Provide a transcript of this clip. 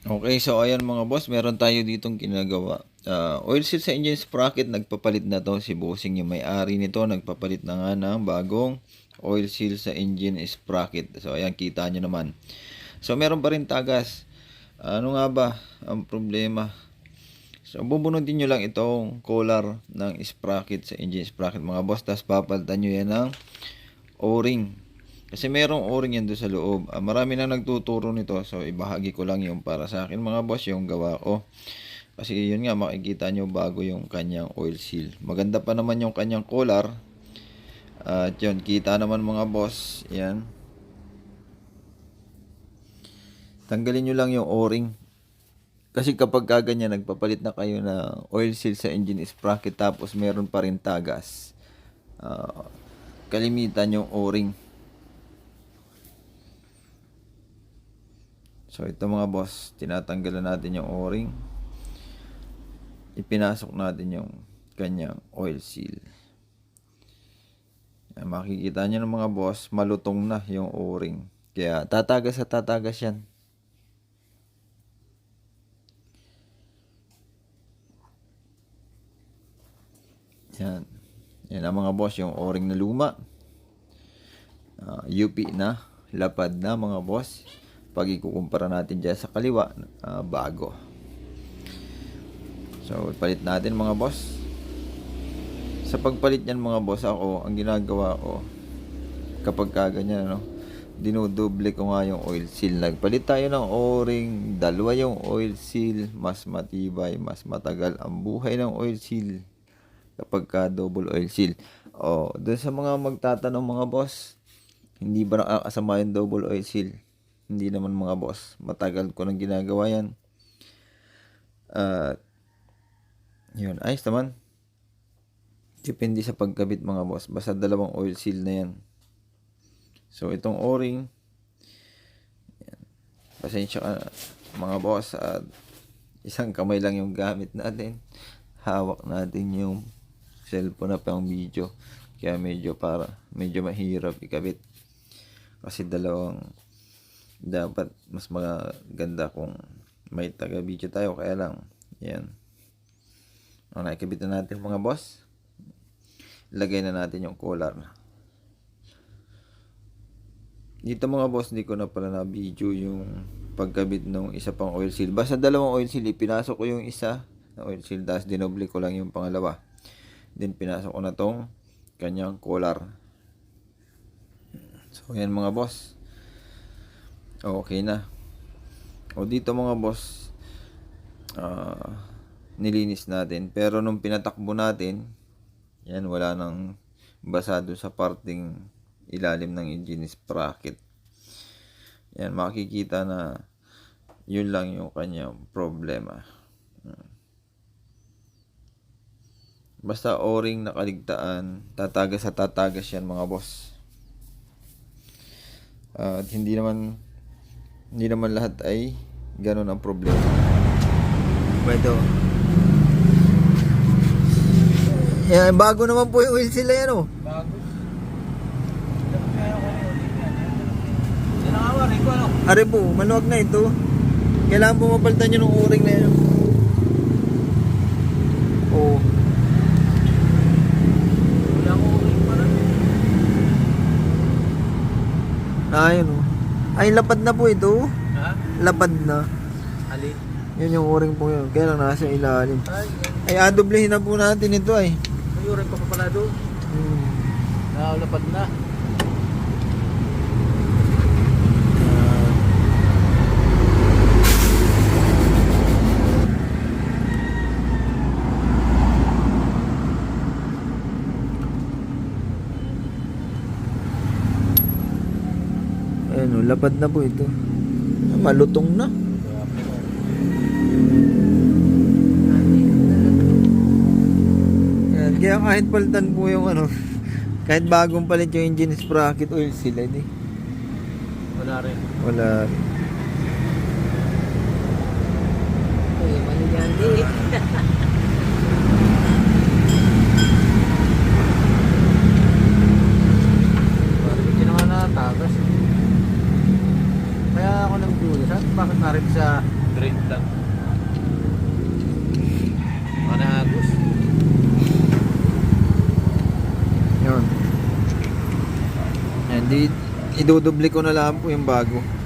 Okay, so ayan mga boss, meron tayo ditong ginagawa. Ah, oil seal sa engine sprocket, nagpapalit na to. Si Bossing yung may-ari nito, nagpapalit na nga ng bagong oil seal sa engine sprocket. So ayan, kita nyo naman. So meron pa rin tagas. Ano nga ba ang problema? So bubunutin nyo lang itong collar ng sprocket sa engine sprocket mga boss. Tapos papalitan nyo yan ng o-ring. Kasi merong o-ring yan doon sa loob. Ah, marami na nagtuturo nito. So, ibahagi ko lang yung para sa akin mga boss, yung gawa ko. Kasi yun nga, makikita nyo bago yung kanyang oil seal. Maganda pa naman yung kanyang collar. At yun, kita naman mga boss. Yan. Tanggalin nyo lang yung o-ring. Kasi kapag kaganyan, nagpapalit na kayo ng oil seal sa engine sprocket tapos meron pa rin tagas. Ah, kalimitan yung o-ring. So ito mga boss, tinatanggalan natin yung o-ring. Ipinasok natin yung kanyang oil seal. Yan, makikita nyo ng mga boss, malutong na yung o-ring. Kaya tatagas sa tatagas yan. Yan. Yan ang mga boss, yung o-ring na luma. Ah, UP na, lapad na mga boss. Pag ikukumpara natin dyan sa kaliwa, ah, bago. So, palit natin mga boss. Sa pagpalit niyan mga boss, ako, ang ginagawa ko, kapag kaganyan, ano, dinudoble ko nga yung oil seal. Nagpalit tayo ng o-ring, dalawa yung oil seal, mas matibay, mas matagal ang buhay ng oil seal kapag ka double oil seal. O, doon sa mga magtatanong mga boss, hindi ba nakakasama yung double oil seal? Hindi naman mga boss. Matagal ko nang ginagawa yan. At, yun, ayos naman. Depende sa pagkabit mga boss. Basta dalawang oil seal na yan. So, itong o-ring, pasensya ka mga boss. At isang kamay lang yung gamit natin. Hawak natin yung cellphone na pang video. Kaya medyo para, medyo mahirap ikabit. Kasi dalawang, dapat mas maganda kung may taga-video tayo. Kaya lang, yan. O, nakikabit na natin mga boss. Lagay na natin yung collar. Dito mga boss, hindi ko na pala na video yung pagkabit ng isa pang oil seal. Basta dalawang oil seal, pinasok ko yung isa na oil seal, tapos dinoble ko lang yung pangalawa. Then pinasok ko na tong kanyang collar. So yan mga boss. Okay na. O dito mga boss, ah nilinis natin. Pero nung pinatakbo natin, yan wala nang basado sa parting ilalim ng engine sprocket. Yan makikita na yun lang yung kanyang problema. Basta o-ring nakaligtaan, tatagas sa tatagas yan mga boss. At hindi naman hindi naman lahat ay ganun ang problema. Pwede. Yan, bago naman po yung wheel sila yan oh. Bago. Ko ano? Po, maluwag na ito. Kailangan po mapalitan nyo ng o-ring na yan. Oo. Wala ko rin pa rin. Ayun oh. Ay, lapad na po ito. Ha? Lapad na. Ali. Yun yung o-ring po yun. Kaya lang nasa ilalim. Ay, Ay, adoblehin na po natin ito ay. May urin pa pa pala doon. Hmm. Naulapad na. Ayun oh, lapad na po ito. Malutong na. Yan. Kaya kahit palitan po yung ano, kahit bagong palit yung engine sprocket oil sila, di. Wala rin. Wala. Uy, mali yan di. Parang hindi naman natagas. Kaya ako nang dulo. Saan? Bakit narin sa grade lang. Managos. Yun. Yan, di, idudubli ko na lang po yung bago.